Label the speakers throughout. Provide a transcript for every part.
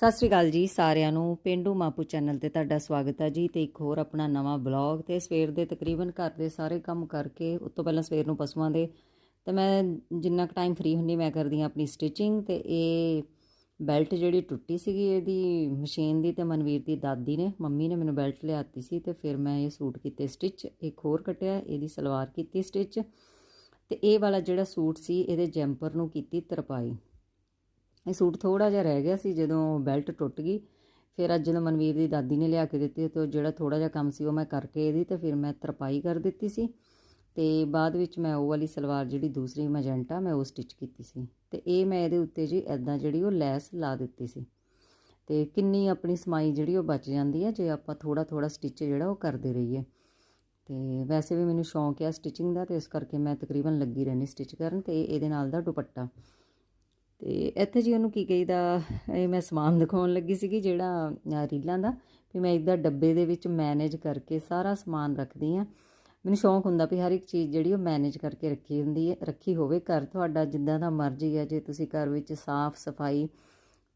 Speaker 1: ਸਤਿ ਸ਼੍ਰੀ ਅਕਾਲ ਜੀ ਸਾਰਿਆਂ ਨੂੰ। ਪਿੰਡੂ ਮਾਪੂ ਚੈਨਲ ਤੇ ਤੁਹਾਡਾ ਸਵਾਗਤ ਹੈ ਜੀ ਤੇ ਇੱਕ ਹੋਰ ਆਪਣਾ ਨਵਾਂ ਬਲੌਗ ਤੇ ਸਵੇਰ ਦੇ ਤਕਰੀਬਨ ਘਰ ਦੇ ਸਾਰੇ ਕੰਮ ਕਰਕੇ ਉਸ ਤੋਂ ਪਹਿਲਾਂ ਸਵੇਰ ਨੂੰ ਪਸ਼ੂਆਂ ਦੇ। ਤੇ ਮੈਂ ਜਿੰਨਾ ਕੁ ਟਾਈਮ ਫ੍ਰੀ ਹੁੰਦੀ, ਮੈਂ ਕਰਦੀ ਹਾਂ ਆਪਣੀ ਸਟਿਚਿੰਗ ਤੇ ਇਹ ਬੈਲਟ ਜਿਹੜੀ ਟੁੱਟੀ ਸੀਗੀ ਇਹਦੀ ਮਸ਼ੀਨ ਦੀ ਤੇ ਮਨਵੀਰ ਦੀ ਦਾਦੀ ਨੇ, ਮੰਮੀ ਨੇ ਮੈਨੂੰ ਬੈਲਟ ਲਿਆਤੀ ਸੀ ਤੇ ਫਿਰ ਮੈਂ ਇਹ ਸੂਟ ਕੀਤੇ ਸਟਿਚ ਇੱਕ ਹੋਰ ਕਟਿਆ, ਇਹਦੀ ਸਲਵਾਰ ਕੀਤੀ ਸਟਿਚ ਤੇ ਇਹ ਵਾਲਾ ਜਿਹੜਾ ਸੂਟ ਸੀ, ਇਹਦੇ ਜੈਂਪਰ ਨੂੰ ਕੀਤੀ ਤਰਪਾਈ। ਇਹ ਸੂਟ ਥੋੜਾ ਜਿਹਾ ਰਹਿ ਗਿਆ ਸੀ ਜਦੋਂ ਬੈਲਟ ਟੁੱਟ ਗਈ। ਫਿਰ ਅੱਜ ਜਦੋਂ ਮਨਵੀਰ ਦੀ ਦਾਦੀ ਨੇ ਲਿਆ ਕੇ ਦਿੱਤੀ ਤੇ ਉਹ ਜਿਹੜਾ ਥੋੜਾ ਜਿਹਾ ਕੰਮ ਸੀ ਉਹ ਮੈਂ ਕਰਕੇ ਇਹਦੀ ਤੇ ਫਿਰ ਮੈਂ ਤਰਪਾਈ ਕਰ ਦਿੱਤੀ ਸੀ। ਤੇ ਬਾਅਦ ਵਿੱਚ ਮੈਂ ਉਹ ਵਾਲੀ ਸਲਵਾਰ ਜਿਹੜੀ ਦੂਸਰੀ ਮੈਜੈਂਟਾ ਮੈਂ ਉਹ ਸਟਿਚ ਕੀਤੀ ਸੀ। ਤੇ ਇਹ ਮੈਂ ਇਹਦੇ ਉੱਤੇ ਜੀ ਐਦਾਂ ਜਿਹੜੀ ਉਹ ਲੈਸ ਲਾ ਦਿੱਤੀ ਸੀ। ਤੇ ਕਿੰਨੀ ਆਪਣੀ ਸਮਾਈ ਜਿਹੜੀ ਉਹ ਬਚ ਜਾਂਦੀ ਹੈ ਜੇ ਆਪਾਂ ਥੋੜਾ ਥੋੜਾ ਸਟਿਚ ਜਿਹੜਾ ਉਹ ਕਰਦੇ ਰਹੀਏ। ਤੇ ਵੈਸੇ ਵੀ ਮੈਨੂੰ ਸ਼ੌਂਕ ਹੈ ਸਟਿਚਿੰਗ ਦਾ ਤੇ ਇਸ ਕਰਕੇ ਮੈਂ ਤਕਰੀਬਨ ਲੱਗੀ ਰਹਿੰਦੀ ਸਟਿਚ ਕਰਨ ਤੇ ਇਹਦੇ ਨਾਲ ਦਾ ਦੁਪੱਟਾ। ਤੇ ਇੱਥੇ ਜੀ ਉਹਨੂੰ ਕੀ ਕਹੀਦਾ, ਇਹ ਮੈਂ ਸਮਾਨ ਦਿਖਾਉਣ ਲੱਗੀ ਸੀਗੀ ਜਿਹੜਾ ਰੀਲਾਂ ਦਾ, ਵੀ ਮੈਂ ਇਦਾਂ ਡੱਬੇ ਦੇ ਵਿੱਚ ਮੈਨੇਜ ਕਰਕੇ ਸਾਰਾ ਸਮਾਨ ਰੱਖਦੀ ਆ ਮੈਨੂੰ ਸ਼ੌਂਕ ਹੁੰਦਾ ਵੀ ਹਰ ਇੱਕ ਚੀਜ਼ ਜਿਹੜੀ ਉਹ ਮੈਨੇਜ ਕਰਕੇ ਰੱਖੀ ਹੁੰਦੀ ਹੈ, ਰੱਖੀ ਹੋਵੇ। ਘਰ ਤੁਹਾਡਾ ਜਿੱਦਾਂ ਦਾ ਮਰਜ਼ੀ ਹੈ ਜੇ ਤੁਸੀਂ ਘਰ ਵਿੱਚ ਸਾਫ਼ ਸਫ਼ਾਈ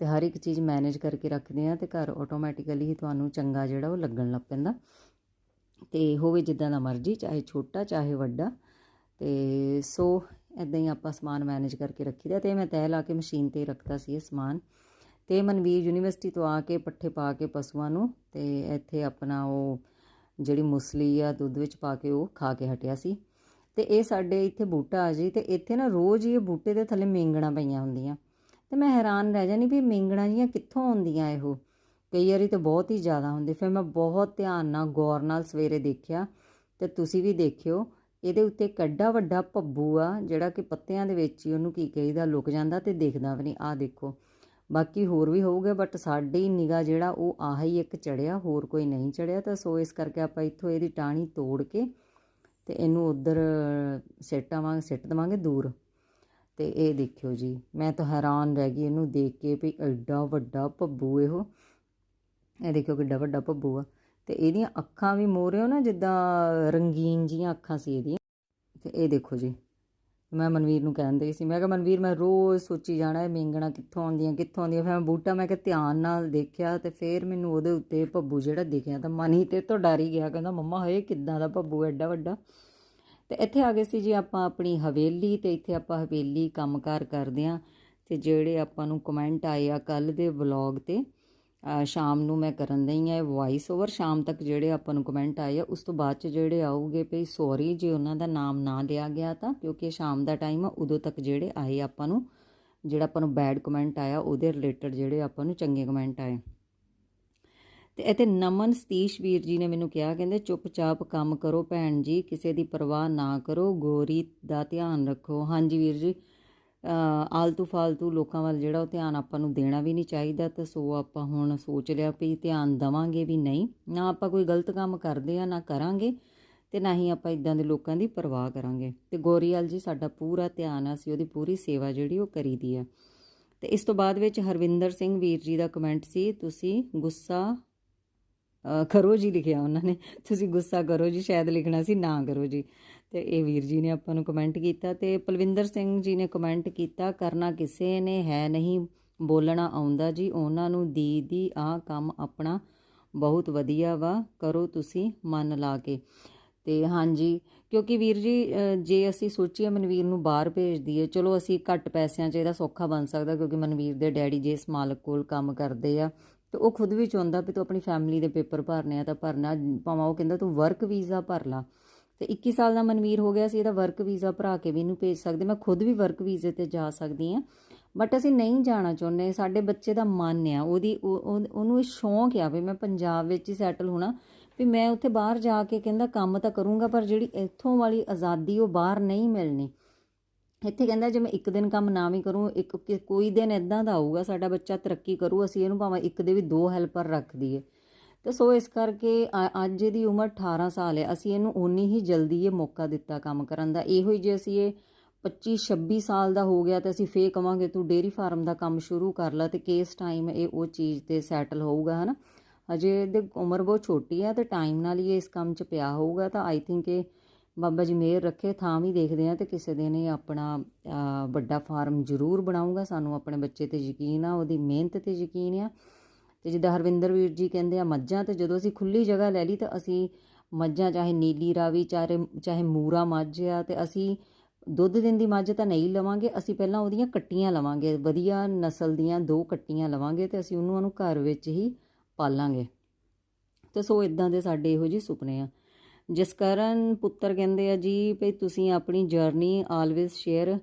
Speaker 1: ਤੇ ਹਰ ਇੱਕ ਚੀਜ਼ ਮੈਨੇਜ ਕਰਕੇ ਰੱਖਦੇ ਆ ਤੇ ਘਰ ਆਟੋਮੈਟਿਕਲੀ ਹੀ ਤੁਹਾਨੂੰ ਚੰਗਾ ਜਿਹੜਾ ਉਹ ਲੱਗਣ ਲੱਗ ਪੈਂਦਾ। ਤੇ ਹੋਵੇ ਜਿੱਦਾਂ ਦਾ ਮਰਜ਼ੀ, ਚਾਹੇ ਛੋਟਾ, ਚਾਹੇ ਵੱਡਾ। ਤੇ ਸੋ ਇਦਾਂ ਹੀ ਆਪਾਂ ਸਮਾਨ ਮੈਨੇਜ ਕਰਕੇ ਰੱਖੀਦਾ ਤੇ ਮੈਂ ਤਹਿ ਲਾ ਕੇ ਮਸ਼ੀਨ ਤੇ ਰੱਖਦਾ ਸੀ ਇਹ ਸਮਾਨ। ਤੇ ਮਨਵੀਰ ਯੂਨੀਵਰਸਿਟੀ ਤੋਂ ਆ ਕੇ ਪੱਠੇ ਪਾ ਕੇ ਪਸ਼ੂਆਂ ਨੂੰ ਤੇ ਇੱਥੇ ਆਪਣਾ ਉਹ ਜਿਹੜੀ ਮੁਸਲੀ ਆ ਦੁੱਧ ਵਿੱਚ ਪਾ ਕੇ ਉਹ ਖਾ ਕੇ ਹਟਿਆ ਸੀ। ਤੇ ਇਹ ਸਾਡੇ ਇੱਥੇ ਬੂਟਾ ਆ ਜੀ ਤੇ ਇੱਥੇ ਨਾ ਰੋਜ਼ ਹੀ ਇਹ ਬੂਟੇ ਦੇ ਥੱਲੇ ਮੇਂਗਣਾ ਪਈਆਂ ਹੁੰਦੀਆਂ। ਤੇ ਮੈਂ ਹੈਰਾਨ ਰਹਿ ਜਾਨੀ ਵੀ ਮੇਂਗਣਾ ਜੀਆਂ ਕਿੱਥੋਂ ਆਉਂਦੀਆਂ ਇਹੋ? ਕਈ ਵਾਰੀ ਤਾਂ ਬਹੁਤ ਹੀ ਜ਼ਿਆਦਾ ਹੁੰਦੇ। ਫਿਰ ਮੈਂ ਬਹੁਤ ਧਿਆਨ ਨਾਲ, ਗੌਰ ਨਾਲ ਸਵੇਰੇ ਦੇਖਿਆ ਤੇ ਤੁਸੀਂ ਵੀ ਦੇਖਿਓ ਇਹਦੇ ਉੱਤੇ ਕੱਡਾ ਵੱਡਾ ਭੱਬੂ ਆ, ਜਿਹੜਾ ਕਿ ਪੱਤਿਆਂ ਦੇ ਵਿੱਚ ਹੀ ਉਹਨੂੰ ਕੀ ਕਹੀਦਾ, ਲੁਕ ਜਾਂਦਾ ਤੇ ਦੇਖਦਾ ਵੀ ਨਹੀਂ ਆ ਦੇਖੋ। ਬਾਕੀ ਹੋਰ ਵੀ ਹੋਊਗੇ ਬਟ ਸਾਡੀ ਨਿਗਾ ਜਿਹੜਾ ਉਹ ਆਹ ਹੀ ਇੱਕ ਚੜਿਆ, ਹੋਰ ਕੋਈ ਨਹੀਂ ਚੜਿਆ। ਤਾਂ ਸੋ ਇਸ ਕਰਕੇ ਆਪਾਂ ਇੱਥੋਂ ਇਹਦੀ ਟਾਹਣੀ ਤੋੜ ਕੇ ਤੇ ਇਹਨੂੰ ਉਧਰ ਸੈਟਾਵਾਂ ਸਿੱਟ ਦਵਾਂਗੇ ਦੂਰ। ਤੇ ਇਹ ਦੇਖਿਓ ਜੀ, ਮੈਂ ਤਾਂ ਹੈਰਾਨ ਰਹਿ ਗਈ ਇਹਨੂੰ ਦੇਖ ਕੇ ਵੀ ਐਡਾ ਵੱਡਾ ਭੱਬੂ ਇਹੋ। ਇਹ ਦੇਖਿਓ ਕਿੱਡਾ ਵੱਡਾ ਭੱਬੂ ਆ। ਤੇ ਇਹਦੀਆਂ ਅੱਖਾਂ ਵੀ ਮੋਰਿਓ ਨਾ, ਜਿੱਦਾਂ ਰੰਗੀਨ ਜੀਆਂ ਅੱਖਾਂ ਸੀ ਇਹਦੀਆਂ। ਤੇ ਇਹ ਦੇਖੋ ਜੀ। ਮੈਂ ਮਨਵੀਰ ਨੂੰ ਕਹਿੰਦੇ ਸੀ। ਮੈਂ ਕਿਹਾ, ਮਨਵੀਰ, ਮੈਂ ਰੋਜ਼ ਸੋਚੀ ਜਾਣਾ ਇਹ ਮੇਂਗਣਾ ਕਿੱਥੋਂ ਆਉਂਦੀਆਂ ਕਿੱਥੋਂ ਆਉਂਦੀਆਂ। ਫਿਰ ਮੈਂ ਬੂਟਾ, ਮੈਂ ਕਿ ਧਿਆਨ ਨਾਲ ਦੇਖਿਆ ਤੇ ਫਿਰ ਮੈਨੂੰ ਉਹਦੇ ਉੱਤੇ ਭੱਬੂ ਜਿਹੜਾ ਦਿਖਿਆ ਤਾਂ ਮਨ ਹੀ ਤੇ ਤੋਂ ਡਰ ਹੀ ਗਿਆ। ਕਹਿੰਦਾ, ਮੰਮਾ, ਹਏ, ਕਿੱਦਾਂ ਦਾ ਭੱਬੂ, ਐਡਾ ਵੱਡਾ? ਤੇ ਇੱਥੇ ਆ ਗਏ ਸੀ ਜੀ ਆਪਾਂ ਆਪਣੀ ਹਵੇਲੀ ਤੇ ਇੱਥੇ ਆਪਾਂ ਹਵੇਲੀ ਕੰਮਕਾਰ ਕਰਦੇ ਆਂ ਤੇ ਜਿਹੜੇ ਆਪਾਂ ਨੂੰ ਕਮੈਂਟ ਆਏ ਆ ਕੱਲ ਦੇ ਵਲੌਗ ਤੇ ਸ਼ਾਮ ਨੂੰ ਮੈਂ ਕਰਨ ਦਈ ਆ ਵੌਇਸ ਓਵਰ ਸ਼ਾਮ ਤੱਕ ਜਿਹੜੇ ਆਪਾਂ ਨੂੰ ਕਮੈਂਟ ਆਏ ਆ, ਉਸ ਤੋਂ ਬਾਅਦ ਚ ਜਿਹੜੇ ਆਉਗੇ ਭਈ ਸੌਰੀ ਜੇ ਉਹਨਾਂ ਦਾ ਨਾਮ ਨਾ ਲਿਆ ਗਿਆ ਤਾਂ, ਕਿਉਂਕਿ ਸ਼ਾਮ ਦਾ ਟਾਈਮ ਆ, ਉਦੋਂ ਤੱਕ ਜਿਹੜੇ ਆਏ ਆਪਾਂ ਨੂੰ, ਜਿਹੜਾ ਆਪਾਂ ਨੂੰ ਬੈਡ ਕਮੈਂਟ ਆਇਆ, ਉਹਦੇ ਰਿਲੇਟਡ ਜਿਹੜੇ ਆਪਾਂ ਨੂੰ ਚੰਗੇ ਕਮੈਂਟ ਆਏ। ਤੇ ਇੱਥੇ ਨਮਨ ਸਤੀਸ਼ ਵੀਰ ਜੀ ਨੇ ਮੈਨੂੰ ਕਿਹਾ, ਕਹਿੰਦੇ ਚੁੱਪਚਾਪ ਕੰਮ ਕਰੋ ਭੈਣ ਜੀ, ਕਿਸੇ ਦੀ ਪਰਵਾਹ ਨਾ ਕਰੋ, ਗੋਰੀ ਦਾ ਧਿਆਨ ਰੱਖੋ। ਹਾਂਜੀ ਵੀਰ ਜੀ ਆਲਤੂ ਫਾਲਤੂ ਲੋਕਾਂ ਵੱਲ ਜਿਹੜਾ ਉਹ ਧਿਆਨ ਆਪਾਂ ਨੂੰ ਦੇਣਾ ਵੀ ਨਹੀਂ ਚਾਹੀਦਾ ਤਾਂ ਸੋ ਆਪਾਂ ਹੁਣ ਸੋਚ ਲਿਆ ਵੀ ਧਿਆਨ ਦਵਾਂਗੇ ਵੀ ਨਹੀਂ, ਨਾ ਆਪਾਂ ਕੋਈ ਗਲਤ ਕੰਮ ਕਰਦੇ ਆ, ਨਾ ਕਰਾਂਗੇ ਤੇ ਨਾ ਹੀ ਆਪਾਂ ਇਦਾਂ ਦੇ ਲੋਕਾਂ ਦੀ ਪਰਵਾਹ ਕਰਾਂਗੇ। ਤੇ ਗੋਰੀਵਾਲ ਜੀ, ਸਾਡਾ ਪੂਰਾ ਧਿਆਨ ਆ ਸੀ ਉਹਦੀ ਪੂਰੀ ਸੇਵਾ ਜਿਹੜੀ ਉਹ ਕਰੀਦੀ ਆ। ਤੇ ਇਸ ਤੋਂ ਬਾਅਦ ਵਿੱਚ ਹਰਵਿੰਦਰ ਸਿੰਘ ਵੀਰ ਜੀ ਦਾ ਕਮੈਂਟ ਸੀ, ਤੁਸੀਂ ਗੁੱਸਾ ਕਰੋ ਜੀ ਲਿਖਿਆ ਉਹਨਾਂ ਨੇ, ਤੁਸੀਂ ਗੁੱਸਾ ਕਰੋ ਜੀ, ਸ਼ਾਇਦ ਲਿਖਣਾ ਸੀ ਨਾ ਕਰੋ ਜੀ। ਤੇ ਇਹ ਵੀਰ ਜੀ ਨੇ ਆਪਾਂ ਨੂੰ ਕਮੈਂਟ ਕੀਤਾ ਤੇ ਪਲਵਿੰਦਰ ਸਿੰਘ ਜੀ ਨੇ ਕਮੈਂਟ ਕੀਤਾ, ਕਰਨਾ ਕਿਸੇ ਨੇ, ਹੈ ਨਹੀਂ, ਬੋਲਣਾ ਆਉਂਦਾ ਜੀ, ਉਹਨਾਂ ਨੂੰ ਦੀਦੀ ਆ ਕੰਮ ਆਪਣਾ ਬਹੁਤ ਵਧੀਆ ਵਾ, ਕਰੋ ਤੁਸੀਂ ਮਨ ਲਾ ਕੇ। ਤੇ ਹਾਂਜੀ, ਕਿਉਂਕਿ ਵੀਰ ਜੀ ਜੇ ਅਸੀਂ ਸੋਚੀਏ ਮਨਵੀਰ ਨੂੰ ਬਾਹਰ ਭੇਜ ਦਈਏ, ਚਲੋ ਅਸੀਂ ਘੱਟ ਪੈਸਿਆਂ 'ਚ ਇਹਦਾ ਸੌਖਾ ਬਣ ਸਕਦਾ, ਕਿਉਂਕਿ ਮਨਵੀਰ ਦੇ ਡੈਡੀ ਜੇ ਇਸ ਮਾਲਕ ਕੋਲ ਕੰਮ ਕਰਦੇ ਆ, ਤੇ ਉਹ ਖੁਦ ਵੀ ਚਾਹੁੰਦਾ ਵੀ ਤੂੰ ਆਪਣੀ ਫੈਮਿਲੀ ਦੇ ਪੇਪਰ ਭਰਨੇ ਆ ਤਾਂ ਭਰਨਾ, ਭਾਵੇਂ ਉਹ ਕਹਿੰਦਾ ਤੂੰ ਵਰਕ ਵੀਜ਼ਾ ਭਰ ਲਾ। ਤੇ 21 ਸਾਲ ਦਾ ਮਨਵੀਰ ਹੋ ਗਿਆ ਸੀ, ਇਹਦਾ ਵਰਕ ਵੀਜ਼ਾ ਭਰਾ ਕੇ ਵੀ ਇਹਨੂੰ ਭੇਜ ਸਕਦੇ, ਮੈਂ ਖੁਦ ਵੀ ਵਰਕ ਵੀਜ਼ੇ ਤੇ ਜਾ ਸਕਦੀ ਆ ਬਟ ਅਸੀਂ ਨਹੀਂ ਜਾਣਾ ਚਾਹੁੰਦੇ, ਸਾਡੇ ਬੱਚੇ ਦਾ ਮਨ ਆ, ਉਹਦੀ ਉਹਨੂੰ ਇਹ ਸ਼ੌਂਕ ਆ ਵੀ ਮੈਂ ਪੰਜਾਬ ਵਿੱਚ ਹੀ ਸੈਟਲ ਹੋਣਾ, ਵੀ ਮੈਂ ਉੱਥੇ ਬਾਹਰ ਜਾ ਕੇ ਕਹਿੰਦਾ ਕੰਮ ਤਾਂ ਕਰੂੰਗਾ, ਪਰ ਜਿਹੜੀ ਇੱਥੋਂ ਵਾਲੀ ਆਜ਼ਾਦੀ ਉਹ ਬਾਹਰ ਨਹੀਂ ਮਿਲਣੀ। ਇੱਥੇ ਕਹਿੰਦਾ ਜੇ ਮੈਂ ਇੱਕ ਦਿਨ ਕੰਮ ਨਾ ਵੀ ਕਰੂੰ, ਇੱਕ ਕੋਈ ਦਿਨ ਇਦਾਂ ਦਾ ਆਊਗਾ, ਸਾਡਾ ਬੱਚਾ ਤਰੱਕੀ ਕਰੂ, ਅਸੀਂ ਇਹਨੂੰ ਭਾਵੇਂ ਇੱਕ ਦੇ ਵੀ ਦੋ ਹੈਲਪਰ ਰੱਖ ਦਈਏ। ਤੇ ਸੋ ਇਸ ਕਰਕੇ ਅੱਜ ਇਹਦੀ ਉਮਰ 18 ਸਾਲ ਹੈ। ਅਸੀਂ ਇਹਨੂੰ ਓਨੀ ਹੀ ਜਲਦੀ ਇਹ ਮੌਕਾ ਦਿੱਤਾ ਕੰਮ ਕਰਨ ਦਾ। ਇਹੋ ਹੀ ਜੇ ਅਸੀਂ ਇਹ 25 26 ਸਾਲ ਦਾ ਹੋ ਗਿਆ ਤੇ ਅਸੀਂ ਫੇਰ ਕਵਾਂਗੇ, ਤੂੰ ਡੇਰੀ ਫਾਰਮ ਦਾ ਕੰਮ ਸ਼ੁਰੂ ਕਰ ਲੈ ਤੇ ਕੇਸ ਟਾਈਮ ਇਹ ਉਹ ਚੀਜ਼ ਤੇ ਸੈਟਲ ਹੋਊਗਾ, ਹਨਾ? ਅਜੇ ਇਹਦੀ ਉਮਰ ਬਹੁਤ ਛੋਟੀ ਹੈ ਤੇ ਟਾਈਮ ਨਾਲ ਹੀ ਇਸ ਕੰਮ 'ਚ ਪਿਆ ਹੋਊਗਾ ਤਾਂ ਆਈ ਥਿੰਕ ਇਹ ਬਾਬਾ ਜੀ ਮਿਹਰ ਰੱਖੇ, ਥਾਂ ਵੀ ਦੇਖਦੇ ਆ ਤੇ ਕਿਸੇ ਦਿਨ ਇਹ ਆਪਣਾ ਵੱਡਾ ਫਾਰਮ ਜ਼ਰੂਰ ਬਣਾਊਗਾ। ਸਾਨੂੰ ਆਪਣੇ ਬੱਚੇ ਤੇ ਯਕੀਨ ਆ, ਉਹਦੀ ਮਿਹਨਤ ਤੇ ਯਕੀਨ ਆ। ਤੇ ਜਿੱਦਾਂ ਹਰਵਿੰਦਰ ਵੀਰ ਜੀ ਕਹਿੰਦੇ ਆ, ਮੱਝਾਂ ਤੇ ਜਦੋਂ ਅਸੀਂ ਖੁੱਲੀ ਜਗ੍ਹਾ ਲੈ ਲਈ ਤਾਂ ਅਸੀਂ ਮੱਝਾਂ ਚਾਹੇ ਨੀਲੀ ਰਾਵੀ ਚਾਹੇ ਚਾਹੇ ਮੂਰਾ ਮੱਝ ਆ ਤੇ ਅਸੀਂ ਦੁੱਧ ਦਿੰਦੀ ਮੱਝ ਤਾਂ ਨਹੀਂ ਲਵਾਂਗੇ, ਅਸੀਂ ਪਹਿਲਾਂ ਉਹਦੀਆਂ ਕੱਟੀਆਂ ਲਵਾਂਗੇ। ਵਧੀਆ ਨਸਲ ਦੀਆਂ ਦੋ ਕੱਟੀਆਂ ਲਵਾਂਗੇ ਤੇ ਅਸੀਂ ਉਹਨੂੰ ਉਹਨੂੰ ਘਰ ਵਿੱਚ ਹੀ ਪਾਲਾਂਗੇ। ਤੇ ਸੋ ਇਦਾਂ ਦੇ ਸਾਡੇ ਇਹੋ ਜਿਹੇ ਸੁਪਨੇ ਆ। ਜਿਸ ਕਾਰਨ ਪੁੱਤਰ ਕਹਿੰਦੇ ਆ ਜੀ ਭਈ ਤੁਸੀਂ ਆਪਣੀ ਜਰਨੀ ਆਲਵੇਸ ਸ਼ੇਅਰ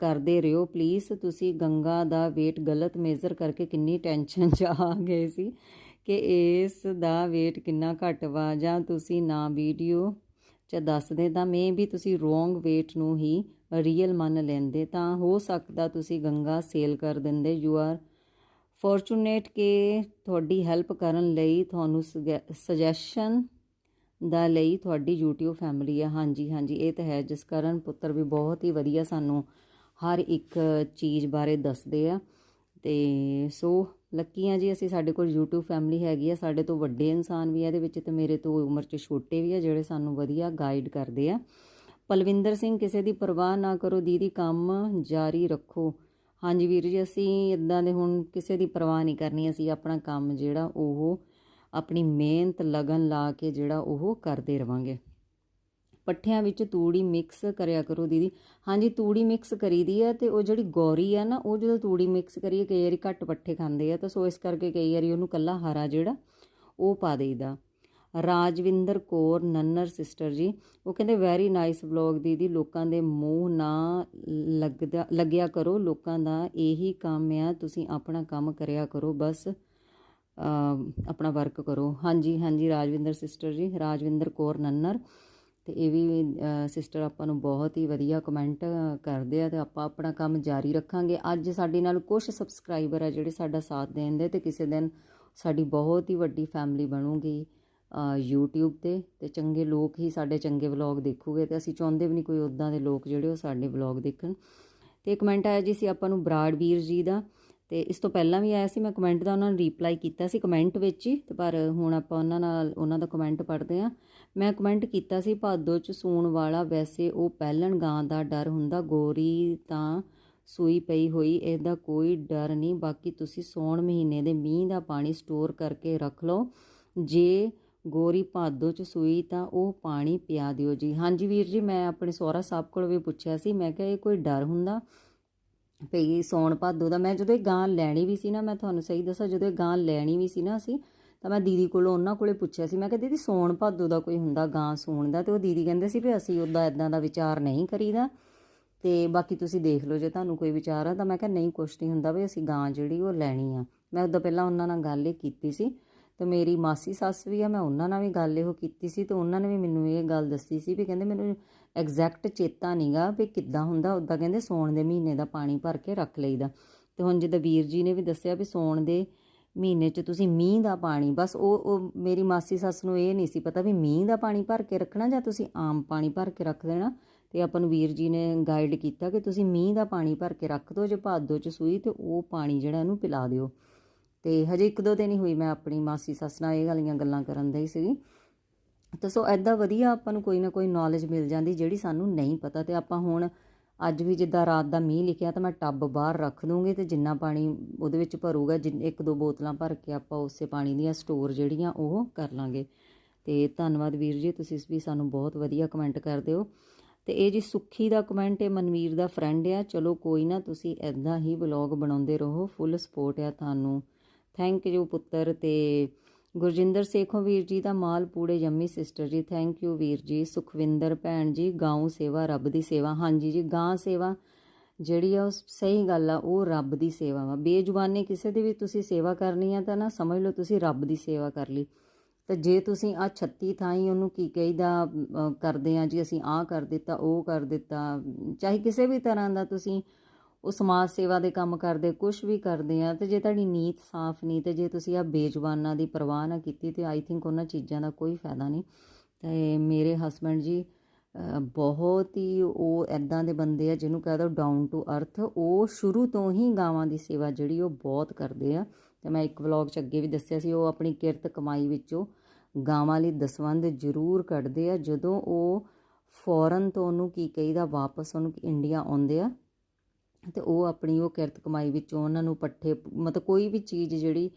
Speaker 1: ਕਰਦੇ ਰਹੋ ਪਲੀਜ਼ ਤੁਸੀਂ ਗੰਗਾ ਦਾ weight ਗਲਤ ਮੇਜ਼ਰ ਕਰਕੇ ਕਿੰਨੀ ਟੈਨਸ਼ਨ ਚ ਆ ਗਏ ਸੀ ਕਿ ਇਸ ਦਾ weight ਕਿੰਨਾ ਘੱਟ ਵਾ। ਜਾਂ ਤੁਸੀਂ ਨਾ ਵੀਡੀਓ ਚ ਦੱਸਦੇ ਤਾਂ ਮੈਂ ਵੀ ਤੁਸੀਂ ਰੋਂਗ weight ਨੂੰ ਹੀ ਰੀਅਲ ਮੰਨ ਲੈਂਦੇ। ਤਾਂ ਹੋ ਸਕਦਾ ਤੁਸੀਂ ਗੰਗਾ ਸੇਲ ਕਰ ਦਿੰਦੇ। ਯੂ ਆਰ ਫੋਰਚੂਨੇਟ ਕਿ ਤੁਹਾਡੀ ਹੈਲਪ ਕਰਨ ਲਈ ਤੁਹਾਨੂੰ ਸੁਜੈਸ਼ਨ ਦਾ ਲਈ ਤੁਹਾਡੀ YouTube ਫੈਮਿਲੀ ਆ। ਹਾਂਜੀ ਹਾਂਜੀ, ਇਹ ਤਾਂ ਹੈ। ਜਿਸ ਕਾਰਨ ਪੁੱਤਰ ਵੀ ਬਹੁਤ ਹੀ ਵਧੀਆ ਸਾਨੂੰ ਹਰ ਇੱਕ ਚੀਜ਼ ਬਾਰੇ ਦੱਸਦੇ ਆ। ਤੇ ਸੋ ਲੱਕੀ ਆ ਜੀ, ਅਸੀਂ ਸਾਡੇ ਕੋਲ YouTube ਫੈਮਿਲੀ ਹੈਗੀ ਆ। ਸਾਡੇ ਤੋਂ ਵੱਡੇ ਇਨਸਾਨ ਵੀ ਆ, ਇਹਦੇ ਵਿੱਚ ਤੇ ਮੇਰੇ ਤੋਂ ਉਮਰ 'ਚ ਛੋਟੇ ਵੀ ਆ, ਜਿਹੜੇ ਸਾਨੂੰ ਵਧੀਆ ਗਾਈਡ ਕਰਦੇ ਆ। ਪਲਵਿੰਦਰ ਸਿੰਘ, ਕਿਸੇ ਦੀ ਪਰਵਾਹ ਨਾ ਕਰੋ, ਦੀਦੀ, ਕੰਮ ਜਾਰੀ ਰੱਖੋ। ਹਾਂਜੀ ਵੀਰ ਜੀ, ਅਸੀਂ ਇਦਾਂ ਦੇ ਹੁਣ ਕਿਸੇ ਦੀ ਪਰਵਾਹ ਨਹੀਂ ਕਰਨੀ, ਅਸੀਂ ਆਪਣਾ ਕੰਮ ਜਿਹੜਾ ਉਹ ਆਪਣੀ ਮਿਹਨਤ, ਲਗਨ ਲਾ ਕੇ ਜਿਹੜਾ ਉਹ ਕਰਦੇ ਰਵਾਂਗੇ। ਪੱਠਿਆਂ ਵਿੱਚ ਤੂੜੀ ਮਿਕਸ ਕਰਿਆ ਕਰੋ ਦੀਦੀ। ਹਾਂਜੀ, ਤੂੜੀ ਮਿਕਸ ਕਰੀਦੀ ਆ ਤੇ ਉਹ ਜਿਹੜੀ ਗੌਰੀ ਆ ਨਾ, ਉਹ ਜਦੋਂ ਤੂੜੀ ਮਿਕਸ ਕਰੀਏ, ਕਈ ਵਾਰੀ ਘੱਟ ਪੱਠੇ ਖਾਂਦੇ ਆ, ਤਾਂ ਸੋ ਇਸ ਕਰਕੇ ਕਈ ਵਾਰੀ ਉਹਨੂੰ ਕੱਲਾ ਹਰਾ ਜਿਹੜਾ, ਉਹ ਪਾ ਦੇਈਦਾ। ਰਾਜਵਿੰਦਰ ਕੌਰ ਨੰਨਰ ਸਿਸਟਰ ਜੀ, ਉਹ ਕਹਿੰਦੇ ਵੈਰੀ ਨਾਈਸ ਵਲੌਗ ਦੀਦੀ, ਲੋਕਾਂ ਦੇ ਮੂੰਹ ਨਾ ਲੱਗਦਾ, ਲੱਗਿਆ ਕਰੋ, ਲੋਕਾਂ ਦਾ ਇਹੀ ਕੰਮ ਆ, ਤੁਸੀਂ ਆਪਣਾ ਕੰਮ ਕਰਿਆ ਕਰੋ, ਬਸ ਆਪਣਾ ਵਰਕ ਕਰੋ। ਹਾਂਜੀ ਹਾਂਜੀ, ਰਾਜਵਿੰਦਰ ਸਿਸਟਰ ਜੀ, ਰਾਜਵਿੰਦਰ ਕੌਰ ਨੰਨਰ। ਤੇ ਇਹ ਵੀ ਸਿਸਟਰ ਆਪਾਂ ਨੂੰ ਬਹੁਤ ਹੀ ਵਧੀਆ ਕਮੈਂਟ ਕਰਦੇ ਆ ਤੇ ਆਪਾਂ ਆਪਣਾ ਕੰਮ ਜਾਰੀ ਰੱਖਾਂਗੇ। ਅੱਜ ਸਾਡੇ ਨਾਲ ਕੁਝ ਸਬਸਕ੍ਰਾਈਬਰ ਆ ਜਿਹੜੇ ਸਾਡਾ ਸਾਥ ਦੇਣਦੇ ਤੇ ਕਿਸੇ ਦਿਨ ਸਾਡੀ ਬਹੁਤ ਹੀ ਵੱਡੀ ਫੈਮਿਲੀ ਬਣੂਗੀ YouTube ਤੇ। ਤੇ ਚੰਗੇ ਲੋਕ ਹੀ ਸਾਡੇ ਚੰਗੇ ਵਲੌਗ ਦੇਖੂਗੇ ਤੇ ਅਸੀਂ ਚਾਹੁੰਦੇ ਵੀ ਨਹੀਂ ਕੋਈ ਉਦਾਂ ਦੇ ਲੋਕ ਜਿਹੜੇ ਉਹ ਸਾਡੇ ਵਲੌਗ ਦੇਖਣ। ਤੇ ਕਮੈਂਟ ਆਇਆ ਜੀ ਸੀ ਆਪਾਂ ਨੂੰ ਬਰਾੜ ਵੀਰ ਜੀ ਦਾ। ਤੇ ਇਸ ਤੋਂ ਪਹਿਲਾਂ ਵੀ ਆਇਆ ਸੀ, ਮੈਂ ਕਮੈਂਟ ਦਾ ਉਹਨਾਂ ਨੂੰ ਰਿਪਲਾਈ ਕੀਤਾ ਸੀ ਕਮੈਂਟ ਵਿੱਚ ਹੀ, ਤੇ ਪਰ ਹੁਣ ਆਪਾਂ ਉਹਨਾਂ ਨਾਲ, ਉਹਨਾਂ ਦਾ ਕਮੈਂਟ ਪੜ੍ਹਦੇ ਆ ਮੈਂ ਕਮੈਂਟ ਕੀਤਾ ਸੀ, ਭਾਦੋ ਚ ਸੂਣ ਵਾਲਾ ਵੈਸੇ ਉਹ ਪਹਿਲਣ ਗਾਂ ਦਾ ਡਰ ਹੁੰਦਾ, ਗੋਰੀ ਤਾਂ ਸੂਈ ਪਈ ਹੋਈ, ਇਹਦਾ ਕੋਈ ਡਰ ਨਹੀਂ। ਬਾਕੀ ਤੁਸੀਂ ਸੌਣ ਮਹੀਨੇ ਦੇ ਮੀਂਹ ਦਾ ਪਾਣੀ ਸਟੋਰ ਕਰਕੇ ਰੱਖ ਲਓ। ਜੇ ਗੋਰੀ ਭਾਦੋ ਚ ਸੂਈ ਤਾਂ ਉਹ ਪਾਣੀ ਪਿਆ ਦਿਓ ਜੀ। ਹਾਂਜੀ ਵੀਰ ਜੀ, ਮੈਂ ਆਪਣੇ ਸੋਹਰਾ ਸਾਹਿਬ ਕੋਲ ਵੀ ਪੁੱਛਿਆ ਸੀ, ਮੈਂ ਕਿਹਾ ਇਹ ਕੋਈ ਡਰ ਹੁੰਦਾ? ਭਈ ਸੌਣ ਭਾਦੋ ਦਾ। ਮੈਂ ਜਦੋਂ ਇਹ ਗਾਂ ਲੈਣੀ ਵੀ ਸੀ ਨਾ, ਮੈਂ ਤੁਹਾਨੂੰ ਸਹੀ ਦੱਸਾਂ, ਜਦੋਂ ਇਹ ਗਾਂ ਲੈਣੀ ਵੀ ਸੀ ਨਾ ਅਸੀਂ, ਤਾਂ ਮੈਂ ਦੀਦੀ ਕੋਲੋਂ ਉਹਨਾਂ ਕੋਲੇ ਪੁੱਛਿਆ ਸੀ। ਮੈਂ ਕਿਹਾ, ਦੀਦੀ, ਸੌਣ ਭਾਦੋ ਦਾ ਕੋਈ ਹੁੰਦਾ ਗਾਂ ਸੂਣ ਦਾ? ਤੇ ਉਹ ਦੀਦੀ ਕਹਿੰਦੇ ਸੀ ਵੀ ਅਸੀਂ ਉਦਾਂ ਇਦਾਂ ਦਾ ਵਿਚਾਰ ਨਹੀਂ ਕਰੀਦਾ। ਤੇ ਬਾਕੀ ਤੁਸੀਂ ਦੇਖ ਲਓ, ਜੇ ਤੁਹਾਨੂੰ ਕੋਈ ਵਿਚਾਰ ਆ ਤਾਂ ਮੈਂ ਕਿਹਾ, ਨਹੀਂ, ਕੁਛ ਨਹੀਂ ਹੁੰਦਾ ਵੀ ਅਸੀਂ ਗਾਂ ਜਿਹੜੀ ਉਹ ਲੈਣੀ ਆ। ਮੈਂ ਉਦੋਂ ਪਹਿਲਾਂ ਉਹਨਾਂ ਨਾਲ ਗੱਲ ਇਹ ਕੀਤੀ ਸੀ ਤੇ ਮੇਰੀ ਮਾਸੀ ਸੱਸ ਵੀ ਆ, ਮੈਂ ਉਹਨਾਂ ਨਾਲ ਵੀ ਗੱਲ ਇਹੋ ਕੀਤੀ ਸੀ ਤੇ ਉਹਨਾਂ ਨੇ ਵੀ ਮੈਨੂੰ ਇਹ ਗੱਲ ਦੱਸੀ ਸੀ ਵੀ ਕਹਿੰਦੇ, ਮੈਨੂੰ ਐਗਜ਼ੈਕਟ ਚੇਤਾ ਨਹੀਂਗਾ ਵੀ ਕਿੱਦਾਂ ਹੁੰਦਾ ਉਦਾਂ ਕਹਿੰਦੇ ਸੌਣ ਦੇ ਮਹੀਨੇ ਦਾ ਪਾਣੀ ਭਰ ਕੇ ਰੱਖ ਲਈਦਾ। ਤੇ ਹੁਣ ਜਿੱਦਾਂ ਵੀਰ ਜੀ ਨੇ ਵੀ ਦੱਸਿਆ ਵੀ ਸੌਣ ਦੇ ਮਹੀਨੇ 'ਚ ਤੁਸੀਂ ਮੀਂਹ ਦਾ ਪਾਣੀ, ਬਸ ਉਹ ਉਹ ਮੇਰੀ ਮਾਸੀ ਸੱਸ ਨੂੰ ਇਹ ਨਹੀਂ ਸੀ ਪਤਾ ਵੀ ਮੀਂਹ ਦਾ ਪਾਣੀ ਭਰ ਕੇ ਰੱਖਣਾ ਜਾਂ ਤੁਸੀਂ ਆਮ ਪਾਣੀ ਭਰ ਕੇ ਰੱਖ ਦੇਣਾ। ਤੇ ਆਪਾਂ ਨੂੰ ਵੀਰ ਜੀ ਨੇ ਗਾਈਡ ਕੀਤਾ ਕਿ ਤੁਸੀਂ ਮੀਂਹ ਦਾ ਪਾਣੀ ਭਰ ਕੇ ਰੱਖ ਦਿਓ ਜੇ ਭਾਦੋ 'ਚ ਸੂਈ ਤੇ ਉਹ ਪਾਣੀ ਜਿਹੜਾ ਇਹਨੂੰ ਪਿਲਾ ਦਿਓ। ਤੇ ਹਜੇ ਇੱਕ ਦੋ ਦਿਨ ਹੀ ਹੋਈ ਮੈਂ ਆਪਣੀ ਮਾਸੀ ਸੱਸ ਨਾਲ ਇਹ ਵਾਲੀਆਂ ਗੱਲਾਂ ਕਰਨ ਦੀ ਸੀਗੀ। ਤਾਂ ਸੋ ਐਦਾਂ ਵਧੀਆ ਆਪਾਂ ਨੂੰ ਕੋਈ ਨਾ ਕੋਈ ਨੌਲੇਜ ਮਿਲ ਜਾਂਦੀ ਜਿਹੜੀ ਸਾਨੂੰ ਨਹੀਂ ਪਤਾ ਤੇ ਆਪਾਂ ਹੁਣ ਅੱਜ ਵੀ ਜਿੱਦਾਂ ਰਾਤ ਦਾ ਮੀਂਹ ਲਿਖਿਆ ਤਾਂ ਮੈਂ ਟੱਬ ਬਾਹਰ ਰੱਖ ਦੂੰਗੀ ਤੇ ਜਿੰਨਾ ਪਾਣੀ ਉਹਦੇ ਵਿੱਚ ਭਰੂਗਾ ਇੱਕ ਦੋ ਬੋਤਲਾਂ ਭਰ ਕੇ ਆਪਾਂ ਉਸੇ ਪਾਣੀ ਦੀਆਂ ਸਟੋਰ ਜਿਹੜੀਆਂ ਉਹ ਕਰ ਲਾਂਗੇ। ਤੇ ਧੰਨਵਾਦ ਵੀਰ ਜੀ, ਤੁਸੀਂ ਵੀ ਸਾਨੂੰ ਬਹੁਤ ਵਧੀਆ ਕਮੈਂਟ ਕਰਦੇ ਹੋ। ਤੇ ਇਹ ਜੀ ਸੁੱਖੀ ਦਾ ਕਮੈਂਟ ਹੈ ਮਨਵੀਰ ਦਾ ਫਰੈਂਡ ਆ। ਚਲੋ ਕੋਈ ਨਾ ਤੁਸੀਂ ਐਦਾਂ ਹੀ ਵਲੌਗ ਬਣਾਉਂਦੇ ਰਹੋ ਫੁੱਲ ਸਪੋਰਟ ਆ ਤੁਹਾਨੂੰ। ਥੈਂਕ ਯੂ ਪੁੱਤਰ ਤੇ ਗੁਰਜਿੰਦਰ ਸੇਖੋਂ ਵੀਰ ਜੀ ਦਾ ਮਾਲ ਪੂੜੇ ਜੰਮੀ ਸਿਸਟਰ ਜੀ। ਥੈਂਕ ਯੂ ਵੀਰ ਜੀ। ਸੁਖਵਿੰਦਰ ਭੈਣ ਜੀ, ਗਾਉ ਸੇਵਾ ਰੱਬ ਦੀ ਸੇਵਾ। ਹਾਂਜੀ ਜੀ, ਗਾਂ ਸੇਵਾ ਜਿਹੜੀ ਆ, ਉਹ ਸਹੀ ਗੱਲ ਆ, ਉਹ ਰੱਬ ਦੀ ਸੇਵਾ ਵਾ। ਬੇਜ਼ੁਬਾਨੇ ਕਿਸੇ ਦੀ ਵੀ ਤੁਸੀਂ ਸੇਵਾ ਕਰਨੀ ਆ ਤਾਂ ਨਾ ਸਮਝ ਲਓ ਤੁਸੀਂ ਰੱਬ ਦੀ ਸੇਵਾ ਕਰ ਲਈ। ਤਾਂ ਜੇ ਤੁਸੀਂ ਆ 36 ਥਾਈ ਉਹਨੂੰ ਕੀ ਕਹੀਦਾ ਕਰਦੇ ਆ ਜੀ, ਅਸੀਂ ਆ ਕਰ ਦਿੱਤਾ, ਉਹ ਕਰ ਦਿੱਤਾ, ਚਾਹੇ ਕਿਸੇ ਵੀ ਤਰ੍ਹਾਂ ਦਾ ਤੁਸੀਂ ਉਹ ਸਮਾਜ ਸੇਵਾ ਦੇ ਕੰਮ ਕਰਦੇ ਕੁਝ ਵੀ ਕਰਦੇ ਆ, ਤੇ ਜੇ ਤੁਹਾਡੀ ਨੀਤ ਸਾਫ਼ ਨਹੀਂ, ਤੇ ਜੇ ਤੁਸੀਂ ਆ ਬੇਜ਼ੁਬਾਨਾਂ ਦੀ ਪਰਵਾਹ ਨਾ ਕੀਤੀ, ਤੇ ਆਈ ਥਿੰਕ ਉਹਨਾਂ ਚੀਜ਼ਾਂ ਦਾ ਕੋਈ ਫਾਇਦਾ ਨਹੀਂ। ਤੇ ਮੇਰੇ ਹਸਬੰਡ ਜੀ ਬਹੁਤ ਹੀ ਉਹ ਐਦਾਂ ਦੇ ਬੰਦੇ ਆ, ਜਿਹਨੂੰ ਕਹਦਾ ਡਾਊਨ ਟੂ ਅਰਥ ਉਹ ਸ਼ੁਰੂ ਤੋਂ ਹੀ ਗਾਵਾਂ ਦੀ ਸੇਵਾ ਜਿਹੜੀ ਉਹ ਬਹੁਤ ਕਰਦੇ ਆ। ਤੇ ਮੈਂ ਇੱਕ ਵਲੌਗ 'ਚ ਅੱਗੇ ਵੀ ਦੱਸਿਆ ਸੀ, ਉਹ ਆਪਣੀ ਕਿਰਤ ਕਮਾਈ ਵਿੱਚੋਂ ਗਾਵਾਂ ਲਈ ਦਸਵੰਦ ਜ਼ਰੂਰ ਕੱਢਦੇ ਆ, ਜਦੋਂ ਉਹ ਫੌਰਨ ਤੋਂ ਉਹਨੂੰ ਕੀ ਕਹੀਦਾ, ਵਾਪਸ ਉਹਨੂੰ ਇੰਡੀਆ ਆਉਂਦੇ ਆ। ਤੇ ਉਹ ਆਪਣੀ ਉਹ ਕਿਰਤ ਕਮਾਈ ਵਿੱਚੋਂ ਉਹਨਾਂ ਨੂੰ ਪੱਠੇ, ਮਤਲਬ ਕੋਈ ਵੀ ਚੀਜ਼ ਜਿਹੜੀ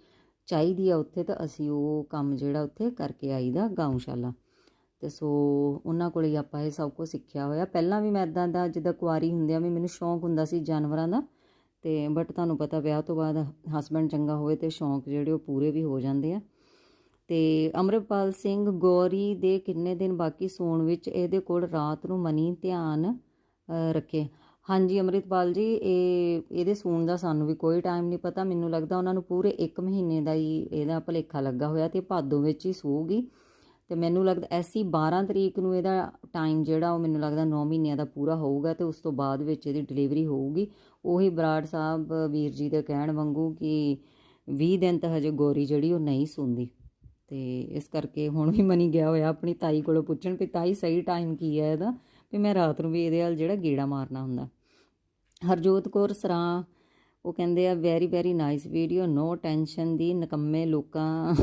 Speaker 1: ਚਾਹੀਦੀ ਆ ਉੱਥੇ ਤਾਂ ਅਸੀਂ ਉਹ ਕੰਮ ਜਿਹੜਾ ਉੱਥੇ ਕਰਕੇ ਆਈਦਾ ਗਾਉਂਸ਼ਾਲਾ ਤੇ ਸੋ ਉਹਨਾਂ ਕੋਲ ਹੀ ਆਪਾਂ ਇਹ ਸਭ ਕੁਝ ਸਿੱਖਿਆ ਹੋਇਆ। ਪਹਿਲਾਂ ਵੀ ਮੈਂ ਇਦਾਂ ਦਾ ਜਿੱਦਾਂ ਕੁਆਰੀ ਹੁੰਦਿਆਂ ਵੀ ਮੈਨੂੰ ਸ਼ੌਂਕ ਹੁੰਦਾ ਸੀ ਜਾਨਵਰਾਂ ਦਾ, ਤੇ ਬਟ ਤੁਹਾਨੂੰ ਪਤਾ ਵਿਆਹ ਤੋਂ ਬਾਅਦ ਹਸਬੰਡ ਚੰਗਾ ਹੋਵੇ ਤੇ ਸ਼ੌਂਕ ਜਿਹੜੇ ਉਹ ਪੂਰੇ ਵੀ ਹੋ ਜਾਂਦੇ ਆ। ਤੇ ਅਮਰਪਾਲ ਸਿੰਘ ਗੌਰੀ ਦੇ ਕਿੰਨੇ ਦਿਨ ਬਾਕੀ ਸੌਣ ਵਿੱਚ ਇਹਦੇ ਕੋਲ ਰਾਤ ਨੂੰ ਮਨੀ ਧਿਆਨ ਰੱਖੇ। ਹਾਂਜੀ, ਅਮਰਿਤਪਾਲ ਜੀ, ਇਹ, ਇਹਦੇ ਸੂਣ ਦਾ ਸਾਨੂੰ ਵੀ ਕੋਈ ਟਾਈਮ ਨਹੀਂ ਪਤਾ। ਮੈਨੂੰ ਲੱਗਦਾ ਉਹਨਾਂ ਨੂੰ ਪੂਰੇ 1 ਮਹੀਨੇ ਦਾ ਹੀ ਇਹਦਾ ਭਲੇਖਾ ਲੱਗਾ ਹੋਇਆ ਤੇ ਭਾਦੋਂ ਵਿੱਚ ਹੀ ਸੂਗੀ ਤੇ ਮੈਨੂੰ ਲੱਗਦਾ, ਐਸੀ 12 ਤਰੀਕ ਨੂੰ ਇਹਦਾ ਟਾਈਮ ਜਿਹੜਾ, ਉਹ ਮੈਨੂੰ ਲੱਗਦਾ 9 ਮਹੀਨਿਆਂ ਦਾ ਪੂਰਾ ਹੋਊਗਾ ਤੇ ਉਸ ਤੋਂ ਬਾਅਦ ਵਿੱਚ ਇਹਦੀ ਡਿਲੀਵਰੀ ਹੋਊਗੀ। ਉਹੀ ਬਰਾੜ ਸਾਹਿਬ, ਵੀਰ ਜੀ ਦੇ ਕਹਿਣ ਵਾਂਗੂ ਕਿ 20 ਦਿਨ ਤਾਂ ਹਜੇ ਗੋਰੀ ਜਿਹੜੀ, ਉਹ ਨਹੀਂ ਸੁੰਦੀ। ਤੇ ਇਸ ਕਰਕੇ ਹੁਣ ਵੀ ਮਨੀ ਗਿਆ ਹੋਇਆ, ਆਪਣੀ ਤਾਈ ਕੋਲੋਂ ਪੁੱਛਣ ਵੀ ਤਾਈ, ਸਹੀ ਟਾਈਮ ਕੀ ਹੈ ਇਹਦਾ? ਵੀ ਮੈਂ ਰਾਤ ਨੂੰ ਵੀ ਇਹਦੇ ਨਾਲ ਜਿਹੜਾ ਗੇੜਾ ਮਾਰਨਾ ਹੁੰਦਾ। ਹਰਜੋਤ ਕੌਰ ਸਰਾਂ, ਉਹ ਕਹਿੰਦੇ ਆ very very nice video no tension ਦੀ, ਨਕੰਮੇ ਲੋਕਾਂ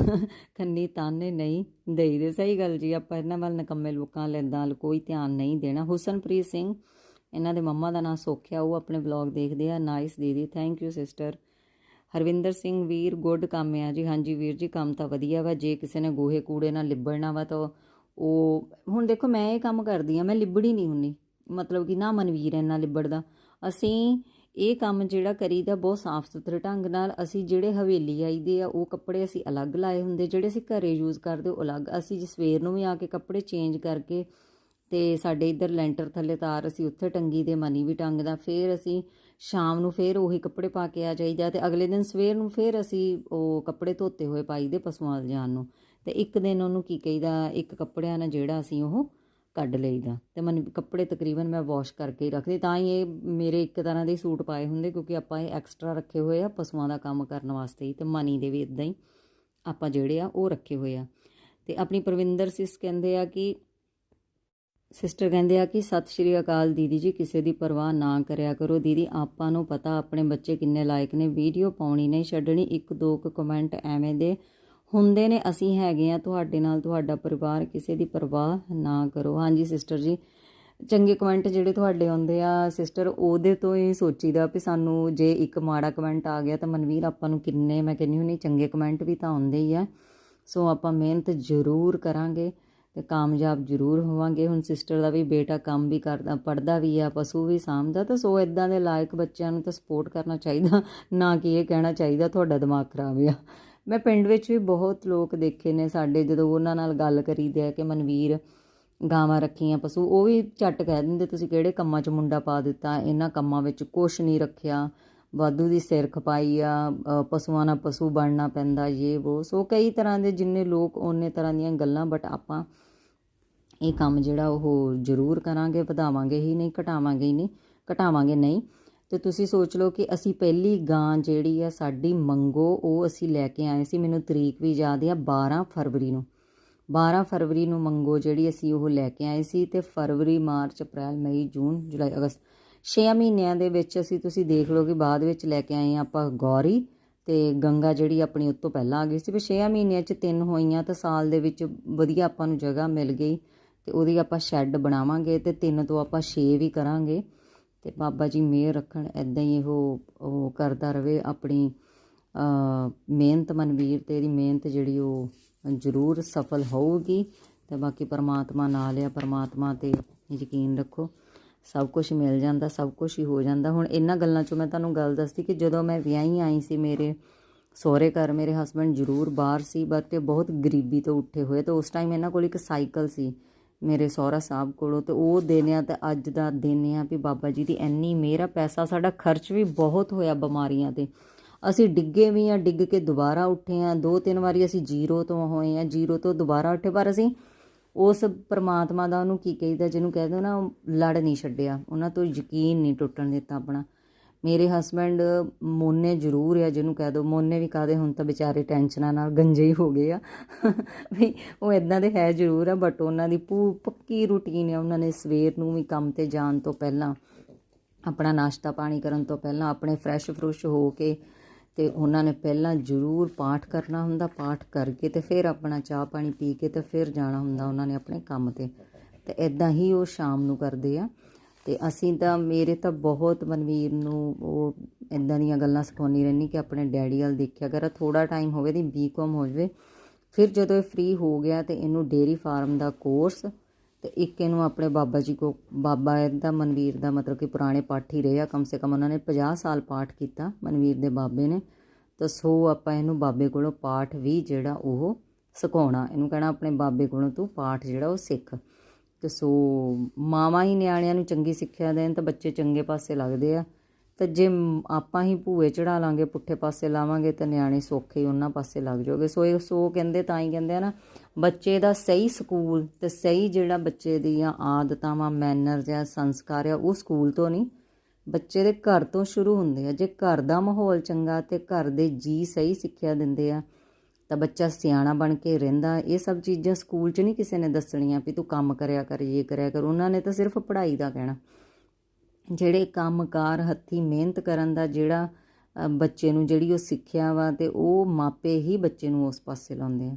Speaker 1: ਖੰਨੀ ਤਾਨੇ ਨਹੀਂ। ਦੇਈਦੇ ਸਹੀ ਗੱਲ ਜੀ, ਆਪਾਂ ਇਹਨਾਂ ਵੱਲ ਨਕੰਮੇ ਲੋਕਾਂ ਲੈਂਦਾ ਕੋਈ ਧਿਆਨ ਨਹੀਂ ਦੇਣਾ। ਹੁਸਨਪ੍ਰੀਤ ਸਿੰਘ, ਇਹਨਾਂ ਦੇ ਮੰਮਾ ਦਾ ਨਾਮ ਸੋਖਿਆ, ਉਹ ਆਪਣੇ ਵਲੌਗ ਦੇਖਦੇ ਆ। ਨਾਈਸ ਦੀਦੀ thank you sister Harvinder Singh Veer good ਕੰਮ ਆ ਜੀ। ਹਾਂਜੀ ਵੀਰ ਜੀ, ਕੰਮ ਤਾਂ ਵਧੀਆ ਵਾ, ਜੇ ਕਿਸੇ ਨੇ ਗੋਹੇ ਕੂੜੇ ਨਾਲ ਲਿਬੜਨਾ ਵਾ ਤਾਂ ਉਹ, ਹੁਣ ਦੇਖੋ ਮੈਂ ਇਹ ਕੰਮ ਕਰਦੀ ਆ ਮੈਂ ਲਿਬੜੀ ਨਹੀਂ ਹੁੰਨੀ ਮਤਲਬ ਕਿ ਨਾ ਮਨਵੀਰ ਇੰਨਾ ਲਿਬੜਦਾ। ਅਸੀਂ ਇਹ ਕੰਮ ਜਿਹੜਾ ਕਰੀਦਾ ਬਹੁਤ ਸਾਫ਼ ਸੁਥਰੇ ਢੰਗ ਨਾਲ। ਅਸੀਂ ਜਿਹੜੇ ਹਵੇਲੀ ਆਈਦੇ ਆ, ਉਹ ਕੱਪੜੇ ਅਸੀਂ ਅਲੱਗ ਲਾਏ ਹੁੰਦੇ। ਜਿਹੜੇ ਅਸੀਂ ਘਰੇ ਯੂਜ਼ ਕਰਦੇ, ਉਹ ਅਲੱਗ। ਅਸੀਂ ਜੇ ਸਵੇਰ ਨੂੰ ਵੀ ਆ ਕੇ ਕੱਪੜੇ ਚੇਂਜ ਕਰਕੇ ਤੇ ਸਾਡੇ ਇੱਧਰ ਲੈਂਟਰ ਥੱਲੇ ਤਾਰ ਅਸੀਂ ਉੱਥੇ ਟੰਗੀ ਦੇ, ਮਨੀ ਵੀ ਟੰਗਦਾ। ਫਿਰ ਅਸੀਂ ਸ਼ਾਮ ਨੂੰ ਫਿਰ ਉਹੀ ਕੱਪੜੇ ਪਾ ਕੇ ਆ ਜਾਈਦਾ ਤੇ ਅਗਲੇ ਦਿਨ ਸਵੇਰ ਨੂੰ ਫਿਰ ਅਸੀਂ ਉਹ ਕੱਪੜੇ ਧੋਤੇ ਹੋਏ ਪਾਈਦੇ ਪਸ਼ੂਆਂ ਜਾਣ ਨੂੰ। ਤੇ ਇੱਕ ਦਿਨ ਉਹਨੂੰ ਕੀ ਕਹੀਦਾ, ਇੱਕ ਕੱਪੜਿਆਂ ਨਾਲ ਜਿਹੜਾ ਅਸੀਂ ਉਹ ਕੱਢ ਲਈਦਾ। ਤੇ ਮਨ, ਕੱਪੜੇ ਤਕਰੀਬਨ ਮੈਂ ਵਾਸ਼ ਕਰਕੇ ਹੀ ਰੱਖਦੀ, ਤਾਂ ਹੀ ਇਹ ਮੇਰੇ ਇੱਕ ਤਰ੍ਹਾਂ ਦੇ ਸੂਟ ਪਾਏ ਹੁੰਦੇ, ਕਿਉਂਕਿ ਆਪਾਂ ਇਹ ਐਕਸਟਰਾ ਰੱਖੇ ਹੋਏ ਆ ਪਸ਼ੂਆਂ ਦਾ ਕੰਮ ਕਰਨ ਵਾਸਤੇ ਹੀ, ਤੇ ਮਨੀ ਦੇ ਵੀ ਇਦਾਂ ਹੀ ਆਪਾਂ ਜਿਹੜੇ ਆ ਉਹ ਰੱਖੇ ਹੋਏ ਆ। ਤੇ ਆਪਣੀ ਪ੍ਰਵਿੰਦਰ ਸਿਸ ਕਹਿੰਦੇ ਆ ਕਿ ਸਿਸਟਰ ਕਹਿੰਦੇ ਆ ਕਿ, ਸਤਿ ਸ਼੍ਰੀ ਅਕਾਲ ਦੀਦੀ ਜੀ, ਕਿਸੇ ਦੀ ਪਰਵਾਹ ਨਾ ਕਰਿਆ ਕਰੋ। ਦੀਦੀ, ਆਪਾਂ ਨੂੰ ਪਤਾ, ਆਪਣੇ ਬੱਚੇ ਕਿੰਨੇ ਲਾਇਕ ਨੇ, ਵੀਡੀਓ ਪਾਉਣੀ ਨਹੀਂ ਛੱਡਣੀ, ਇੱਕ ਦੋ ਕੁ ਕਮੈਂਟ ਐਵੇਂ ਦੇ ਹੁੰਦੇ ਨੇ, ਅਸੀਂ ਹੈਗੇ ਆ, ਤੁਹਾਡੇ ਨਾਲ ਤੁਹਾਡਾ ਪਰਿਵਾਰ ਕਿਸੇ ਦੀ ਪਰਵਾਹ ਨਾ ਕਰੋ। ਹਾਂਜੀ ਸਿਸਟਰ ਜੀ। ਚੰਗੇ ਕਮੈਂਟ ਜਿਹੜੇ ਤੁਹਾਡੇ ਆਉਂਦੇ ਆ ਸਿਸਟਰ ਉਹਦੇ ਤੋਂ ਹੀ ਸੋਚੀਦਾ ਵੀ ਸਾਨੂੰ ਜੇ ਇੱਕ ਮਾੜਾ ਕਮੈਂਟ ਆ ਗਿਆ ਤਾਂ ਮਨਵੀਰ ਆਪਾਂ ਨੂੰ ਕਿੰਨੇ, ਮੈਂ ਕਹਿੰਦੀ ਹੁੰਨੀ ਚੰਗੇ ਕਮੈਂਟ ਵੀ ਤਾਂ ਆਉਂਦੇ ਹੀ ਆ। ਸੋ ਆਪਾਂ ਮਿਹਨਤ ਜ਼ਰੂਰ ਕਰਾਂਗੇ ਤੇ ਕਾਮਯਾਬ ਜ਼ਰੂਰ ਹੋਵਾਂਗੇ। ਹੁਣ ਸਿਸਟਰ ਦਾ ਵੀ ਬੇਟਾ ਕੰਮ ਵੀ ਕਰਦਾ ਪੜਦਾ ਵੀ ਆ, ਪਸ਼ੂ ਵੀ ਸਾਂਭਦਾ, ਤਾਂ ਸੋ ਇਦਾਂ ਦੇ ਲਾਇਕ ਬੱਚਿਆਂ ਨੂੰ ਤਾਂ ਸਪੋਰਟ ਕਰਨਾ ਚਾਹੀਦਾ, ਨਾ ਕਿ ਇਹ ਕਹਿਣਾ ਚਾਹੀਦਾ ਤੁਹਾਡਾ ਦਿਮਾਗ ਖਰਾਬ ਆ। ਮੈਂ ਪਿੰਡ ਵਿੱਚ ਵੀ ਬਹੁਤ ਲੋਕ ਦੇਖੇ ਨੇ ਸਾਡੇ, ਜਦੋਂ ਉਹਨਾਂ ਨਾਲ ਗੱਲ ਕਰੀਦੇ ਆ ਕਿ ਮਨਵੀਰ ਗਾਵਾਂ ਰੱਖੀਆਂ ਪਸ਼ੂ, ਉਹ ਵੀ ਝੱਟ ਕਹਿ ਦਿੰਦੇ, ਤੁਸੀਂ ਕਿਹੜੇ ਕੰਮਾਂ 'ਚ ਮੁੰਡਾ ਪਾ ਦਿੱਤਾ? ਇਹਨਾਂ ਕੰਮਾਂ ਵਿੱਚ ਕੁਛ ਨਹੀਂ ਰੱਖਿਆ। ਵਾਧੂ ਦੀ ਸਿਰ ਖਪਾਈ ਆ ਪਸ਼ੂਆਂ ਨਾਲ ਪਸ਼ੂ ਬਣਨਾ ਪੈਂਦਾ ਇਹ ਉਹ ਸੋ ਕਈ ਤਰ੍ਹਾਂ ਦੇ ਜਿੰਨੇ ਲੋਕ ਉਹਨੇ ਤਰ੍ਹਾਂ ਦੀਆਂ ਗੱਲਾਂ ਬਟ ਆਪਾਂ ਇਹ ਕੰਮ ਜਿਹੜਾ ਉਹ ਜ਼ਰੂਰ ਕਰਾਂਗੇ, ਵਧਾਵਾਂਗੇ ਹੀ ਨਹੀਂ, ਘਟਾਵਾਂਗੇ ਹੀ ਨਹੀਂ, ਘਟਾਵਾਂਗੇ ਨਹੀਂ। ਤੇ ਤੁਸੀਂ ਸੋਚ ਲਓ ਕਿ ਅਸੀਂ ਪਹਿਲੀ ਗਾਂ ਜਿਹੜੀ ਆ ਸਾਡੀ ਮੰਗੋ, ਉਹ ਅਸੀਂ ਲੈ ਕੇ ਆਏ ਸੀ, ਮੈਨੂੰ ਤਰੀਕ ਵੀ ਯਾਦ ਆ 12 ਫਰਵਰੀ ਨੂੰ। 12 ਫਰਵਰੀ ਨੂੰ ਮੰਗੋ ਜਿਹੜੀ ਅਸੀਂ ਉਹ ਲੈ ਕੇ ਆਏ ਸੀ ਤੇ ਫਰਵਰੀ, ਮਾਰਚ, ਅਪ੍ਰੈਲ, ਮਈ, ਜੂਨ, ਜੁਲਾਈ, ਅਗਸਤ। 6 ਮਹੀਨਿਆਂ ਦੇ ਵਿੱਚ ਅਸੀਂ ਤੁਸੀਂ ਦੇਖ ਲਓ ਕਿ ਬਾਅਦ ਵਿੱਚ ਲੈ ਕੇ ਆਏ ਹਾਂ ਆਪਾਂ ਗੌਰੀ ਤੇ ਗੰਗਾ ਜਿਹੜੀ ਆਪਣੀ ਉਸ ਪਹਿਲਾਂ ਆ ਗਈ ਸੀ। ਵੀ 6 ਮਹੀਨਿਆਂ 'ਚ ਤਿੰਨ ਹੋਈਆਂ ਤਾਂ ਸਾਲ ਦੇ ਵਿੱਚ ਵਧੀਆ ਆਪਾਂ ਨੂੰ ਜਗ੍ਹਾ ਮਿਲ ਗਈ ਤੇ ਉਹਦੀ ਆਪਾਂ ਸ਼ੈੱਡ ਬਣਾਵਾਂਗੇ ਤੇ ਤਿੰਨ ਤੋਂ ਆਪਾਂ 6 ਵੀ ਕਰਾਂਗੇ। ਤੇ ਬਾਬਾ ਜੀ ਮਿਹਰ ਰੱਖਣ ਐਦਾਂ ਹੀ ਉਹ ਉਹ ਕਰਦਾ ਰਵੇ ਆਪਣੀ ਮਿਹਨਤ ਮਨਵੀਰ ਤੇ ਇਹਦੀ ਮਿਹਨਤ ਜਿਹੜੀ ਉਹ ਜ਼ਰੂਰ ਸਫਲ ਹੋਊਗੀ। ਤੇ ਬਾਕੀ ਪਰਮਾਤਮਾ ਨਾਲ ਆ, ਪਰਮਾਤਮਾ ਤੇ ਯਕੀਨ ਰੱਖੋ। ਸਭ ਕੁਝ ਮਿਲ ਜਾਂਦਾ, ਸਭ ਕੁਝ ਹੀ ਹੋ ਜਾਂਦਾ। ਹੁਣ ਇਹਨਾਂ ਗੱਲਾਂ 'ਚੋਂ ਮੈਂ ਤੁਹਾਨੂੰ ਗੱਲ ਦੱਸਦੀ ਕਿ ਜਦੋਂ ਮੈਂ ਵਿਆਹੀ ਆਈ ਸੀ, ਮੇਰੇ ਸਹੁਰੇ ਘਰ, ਮੇਰੇ ਹਸਬੰਡ ਜ਼ਰੂਰ ਬਾਹਰ ਸੀ ਬਟ ਇਹ ਬਹੁਤ ਗਰੀਬੀ ਤੋਂ ਉੱਠੇ ਹੋਏ। ਤੇ ਉਸ ਟਾਈਮ ਇਹਨਾਂ ਕੋਲ ਇੱਕ ਸਾਈਕਲ ਸੀ। ਮੇਰੇ ਸਹੁਰਾ ਸਾਹਿਬ ਕੋਲੋਂ ਤੇ ਉਹ ਦੇਣਿਆ ਤੇ ਅੱਜ ਦਾ ਦਿਨ ਆ ਵੀ ਬਾਬਾ ਜੀ ਦੀ ਇੰਨੀ ਮੇਰਾ ਪੈਸਾ ਸਾਡਾ ਖਰਚ ਵੀ ਬਹੁਤ ਹੋਇਆ ਬਿਮਾਰੀਆਂ ਤੇ। ਅਸੀਂ ਡਿੱਗੇ ਵੀ ਆ, ਡਿੱਗ ਕੇ ਦੁਬਾਰਾ ਉੱਠੇ ਆ, ਦੋ ਤਿੰਨ ਵਾਰੀ ਅਸੀਂ ਜ਼ੀਰੋ ਤੋਂ ਹੋਏ ਆ, ਜ਼ੀਰੋ ਤੋਂ ਦੁਬਾਰਾ ਉੱਠੇ, ਪਰ ਅਸੀਂ ਉਸ ਪਰਮਾਤਮਾ ਦਾ ਉਹਨੂੰ ਕੀ ਕਹੀਦਾ, ਜਿਹਨੂੰ ਕਹਿੰਦੇ ਨਾ ਉਹ ਲੜ ਨਹੀਂ ਛੱਡਿਆ, ਉਹਨਾਂ ਤੋਂ ਯਕੀਨ ਨਹੀਂ ਟੁੱਟਣ ਦਿੱਤਾ ਆਪਣਾ। ਮੇਰੇ ਹਸਬੰਡ ਮੋਨੇ ਜ਼ਰੂਰ ਆ, ਜਿਹਨੂੰ ਕਹਿ ਦੋ। ਮੋਨੇ ਵੀ ਕਾਦੇ ਹੁਣ ਤਾਂ ਵਿਚਾਰੇ ਟੈਨਸ਼ਨਾਂ ਨਾਲ ਗੰਜੇ ਹੀ ਹੋ ਗਏ ਆ। ਵੀ ਉਹ ਇਦਾਂ ਦੇ ਹੈ ਜ਼ਰੂਰ ਆ ਬਟ ਉਹਨਾਂ ਦੀ ਪੂ, ਪੱਕੀ ਰੂਟੀਨ ਆ। ਉਹਨਾਂ ਨੇ ਸਵੇਰ ਨੂੰ ਵੀ ਕੰਮ ਤੇ ਜਾਣ ਤੋਂ ਪਹਿਲਾਂ, ਆਪਣਾ ਨਾਸ਼ਤਾ ਪਾਣੀ ਕਰਨ ਤੋਂ ਪਹਿਲਾਂ, ਆਪਣੇ ਫਰੈਸ਼ ਫਰੁਸ਼ ਹੋ ਕੇ ਤੇ ਉਹਨਾਂ ਨੇ ਪਹਿਲਾਂ ਜ਼ਰੂਰ ਪਾਠ ਕਰਨਾ ਹੁੰਦਾ। ਪਾਠ ਕਰਕੇ ਤੇ ਫਿਰ ਆਪਣਾ ਚਾਹ ਪਾਣੀ ਪੀ ਕੇ ਤੇ ਫਿਰ ਜਾਣਾ ਹੁੰਦਾ ਉਹਨਾਂ ਨੇ ਆਪਣੇ ਕੰਮ ਤੇ। ਤੇ ਇਦਾਂ ਹੀ ਉਹ ਸ਼ਾਮ ਨੂੰ ਕਰਦੇ ਆ। ਤੇ ਅਸੀਂ ਤਾਂ, ਮੇਰੇ ਤਾਂ ਬਹੁਤ ਮਨਵੀਰ ਨੂੰ ਉਹ ਇਦਾਂ ਦੀਆਂ ਗੱਲਾਂ ਸਿਖਾਉਣੀ ਰਹਿੰਦੀ ਕਿ ਆਪਣੇ ਡੈਡੀ ਵਾਲ ਦੇਖਿਆ ਕਰ ਥੋੜਾ ਟਾਈਮ ਹੋਵੇ ਦੀ ਬੀਕਾਮ ਹੋ ਜਾਵੇ। ਫਿਰ ਜਦੋਂ ਇਹ ਫ੍ਰੀ ਹੋ ਗਿਆ ਤੇ ਇਹਨੂੰ ਡੇਰੀ ਫਾਰਮ ਦਾ ਕੋਰਸ ਤੇ ਇੱਕ ਇਹਨੂੰ ਆਪਣੇ ਬਾਬਾ ਜੀ ਕੋ, ਬਾਬਾ ਇਹਦਾ ਮਨਵੀਰ ਦਾ ਮਤਲਬ ਕਿ ਪੁਰਾਣੇ ਪਾਠੀ ਰਹੇ ਆ, ਕਮ ਸੇ ਕਮ ਉਹਨਾਂ ਨੇ 50 ਸਾਲ ਪਾਠ ਕੀਤਾ ਮਨਵੀਰ ਦੇ ਬਾਬੇ ਨੇ। ਤਾਂ ਸੋ ਆਪਾਂ ਇਹਨੂੰ ਬਾਬੇ ਕੋਲੋਂ ਪਾਠ ਵੀ ਜਿਹੜਾ ਉਹ ਸਿਖਾਉਣਾ, ਇਹਨੂੰ ਕਹਿਣਾ ਆਪਣੇ ਬਾਬੇ ਕੋਲੋਂ ਤੂੰ ਪਾਠ ਜਿਹੜਾ ਉਹ ਸਿੱਖ। ਤੇ ਸੋ ਮਾਵਾਂ ਹੀ ਨਿਆਣਿਆਂ ਨੂੰ ਚੰਗੀ ਸਿੱਖਿਆ ਦੇਣ ਤਾਂ ਬੱਚੇ ਚੰਗੇ ਪਾਸੇ ਲੱਗਦੇ ਆ। ਤੇ ਜੇ ਆਪਾਂ ਹੀ ਭੂਏ ਚੜਾ ਲਾਂਗੇ, ਪੁੱਠੇ ਪਾਸੇ ਲਾਵਾਂਗੇ ਤਾਂ ਨਿਆਣੇ ਸੌਖੇ ਹੀ ਉਹਨਾਂ ਪਾਸੇ ਲੱਗ ਜਾਓਗੇ। ਸੋ ਇਹ ਸੋ ਕਹਿੰਦੇ ਤਾਂ ਹੀ ਕਹਿੰਦੇ ਆ ਨਾ, ਬੱਚੇ ਦਾ ਸਹੀ ਸਕੂਲ ਤੇ ਸਹੀ ਜਿਹੜਾ ਬੱਚੇ ਦੀਆਂ ਆਦਤਾਂ ਆਦਤਾਵਾਂ ਮੈਨਰਸ ਆ ਸੰਸਕਾਰ ਆ, ਉਹ ਸਕੂਲ ਤੋਂ ਨਹੀਂ। ਬੱਚੇ ਦੇ ਘਰ ਤੋਂ ਸ਼ੁਰੂ ਹੁੰਦੇ ਆ। ਜੇ ਘਰ ਦਾ ਮਾਹੌਲ ਚੰਗਾ ਤੇ ਘਰ ਦੇ ਜੀ ਸਹੀ ਸਿੱਖਿਆ ਦਿੰਦੇ ਆ ਤਾਂ ਬੱਚਾ ਸਿਆਣਾ ਬਣ ਕੇ ਰਹਿੰਦਾ, ਇਹ ਸਭ ਚੀਜ਼ਾਂ ਸਕੂਲ 'ਚ ਨਹੀਂ ਕਿਸੇ ਨੇ ਦੱਸਣੀਆਂ ਵੀ ਤੂੰ ਕੰਮ ਕਰਿਆ ਕਰ, ਇਹ ਕਰਿਆ ਕਰ, ਉਹਨਾਂ ਨੇ ਤਾਂ ਸਿਰਫ ਪੜ੍ਹਾਈ ਦਾ ਕਹਿਣਾ। ਜਿਹੜੇ ਕੰਮਕਾਰ ਹੱਥੀ ਮਿਹਨਤ ਕਰਨ ਦਾ ਜਿਹੜਾ ਬੱਚੇ ਨੂੰ ਜਿਹੜੀ ਉਹ ਸਿੱਖਿਆ ਵਾ ਤੇ ਉਹ ਮਾਪੇ ਹੀ ਬੱਚੇ ਨੂੰ ਉਸ ਪਾਸੇ ਲਾਉਂਦੇ ਆ।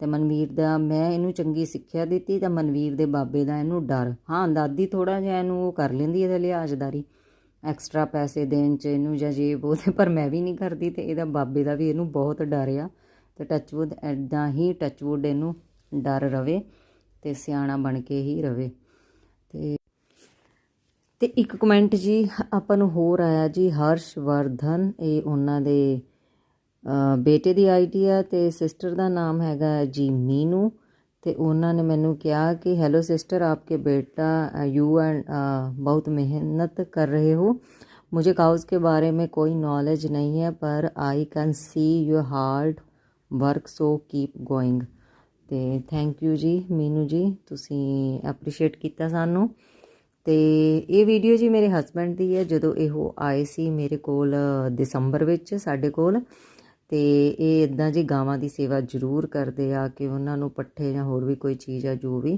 Speaker 1: ਤੇ ਮਨਵੀਰ ਦਾ, ਮੈਂ ਇਹਨੂੰ ਚੰਗੀ ਸਿੱਖਿਆ ਦਿੱਤੀ ਤਾਂ ਮਨਵੀਰ ਦੇ ਬਾਬੇ ਦਾ ਇਹਨੂੰ ਡਰ। ਹਾਂ ਦਾਦੀ ਥੋੜਾ ਜਿਹਾ ਇਹਨੂੰ ਉਹ ਕਰ ਲੈਂਦੀ ਇਹਦੇ ਲਿਹਾਜ਼ਦਾਰੀ ਐਕਸਟਰਾ ਪੈਸੇ ਦੇਣ ਚ ਇਹਨੂੰ ਜਾਂ ਜੇ ਉਹ ਪਰ ਮੈਂ ਵੀ ਨਹੀਂ ਕਰਦੀ ਤੇ ਇਹਦਾ ਬਾਬੇ ਦਾ ਵੀ ਇਹਨੂੰ ਬਹੁਤ ਡਰ ਆ। ਤੇ ਟੱਚਵੁੱਡ ਐਦਾਂ ਹੀ ਟੱਚਵੁੱਡ ਇਹਨੂੰ ਡਰ ਰਵੇ ਤੇ ਸਿਆਣਾ ਬਣ ਕੇ ਹੀ ਰਵੇ। ਤੇ ਤੇ ਇੱਕ ਕਮੈਂਟ ਜੀ ਆਪਾਂ ਨੂੰ ਹੋਰ ਆਇਆ ਜੀ ਹਰਸ਼ ਵਰਧਨ ਇਹ ਉਹਨਾਂ ਦੇ ਬੇਟੇ ਦੀ ਆਈਡੀ ਆ ਤੇ ਸਿਸਟਰ ਦਾ ਨਾਮ ਹੈਗਾ ਜੀ ਮੀਨੂ ਤੇ ਉਹਨਾਂ ਨੇ ਮੈਨੂੰ ਕਿਹਾ ਕਿ ਹੈਲੋ ਸਿਸਟਰ ਆਪਕੇ ਬੇਟਾ ਯੂ ਐਂਡ ਬਹੁਤ ਮਿਹਨਤ ਕਰ ਰਹੇ ਹੋ। मुझे काउज ਕੇ ਬਾਰੇ में ਕੋਈ ਨੌਲੇਜ ਨਹੀਂ ਹੈ, ਪਰ I can see your hard work so keep going ਤੇ ਥੈਂਕ ਯੂ ਜੀ, ਮੀਨੂ ਜੀ, ਤੁਸੀਂ ਐਪਰੀਸ਼ੀਏਟ ਕੀਤਾ ਸਾਨੂੰ। ਤੇ ਇਹ ਵੀਡੀਓ ਜੀ ਮੇਰੇ ਹਸਬੰਡ ਦੀ ਹੈ, ਜਦੋਂ ਇਹੋ ਆਏ ਸੀ ਮੇਰੇ ਕੋਲ ਦਸੰਬਰ ਵਿੱਚ, ਸਾਡੇ ਕੋਲ, ਤੇ ਇਹ ਇਦਾਂ ਜੀ ਗਾਵਾਂ ਦੀ ਸੇਵਾ ਜ਼ਰੂਰ ਕਰਦੇ ਆ ਕਿ ਉਹਨਾਂ ਨੂੰ ਪੱਠੇ ਜਾਂ ਹੋਰ ਵੀ ਕੋਈ ਚੀਜ਼ ਆ, ਜੋ ਵੀ,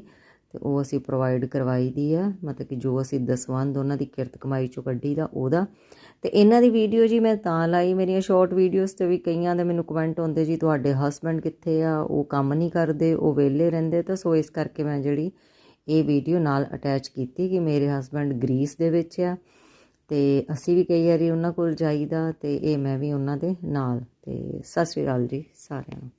Speaker 1: ਤੇ ਉਹ ਅਸੀਂ ਪ੍ਰੋਵਾਈਡ ਕਰਵਾਈ ਦੀ ਆ। ਮਤਲਬ ਕਿ ਜੋ ਅਸੀਂ ਦਸਵੰਦ ਉਹਨਾਂ ਦੀ ਕਿਰਤ ਕਮਾਈ ਚੋਂ ਕੱਢੀ ਦਾ, ਉਹਦਾ। ਤੇ ਇਹਨਾਂ ਦੀ ਵੀਡੀਓ ਜੀ ਮੈਂ ਤਾਂ ਲਾਈ, ਮੇਰੀਆਂ ਸ਼ਾਰਟ ਵੀਡੀਓਜ਼ ਤੇ ਵੀ ਕਈਆਂ ਦੇ ਮੈਨੂੰ ਕਮੈਂਟ ਆਉਂਦੇ ਜੀ, ਤੁਹਾਡੇ ਹਸਬੰਡ ਕਿੱਥੇ ਆ, ਉਹ ਕੰਮ ਨਹੀਂ ਕਰਦੇ, ਉਹ ਵਿਹਲੇ ਰਹਿੰਦੇ, ਤਾਂ ਸੋ ਇਸ ਕਰਕੇ ਮੈਂ ਜਿਹੜੀ ਇਹ ਵੀਡੀਓ ਨਾਲ ਅਟੈਚ ਕੀਤੀ ਕਿ ਮੇਰੇ ਹਸਬੰਡ ਗ੍ਰੀਸ ਦੇ ਵਿੱਚ ਆ ਤੇ ਅਸੀਂ ਵੀ ਕਈ ਵਾਰੀ ਉਹਨਾਂ ਕੋਲ ਜਾਈਦਾ ਤੇ ਇਹ ਮੈਂ ਵੀ ਉਹਨਾਂ ਦੇ ਨਾਲ ਤੇ ਸਤਿ ਸ਼੍ਰੀ ਅਕਾਲ ਜੀ ਸਾਰਿਆਂ ਨੂੰ।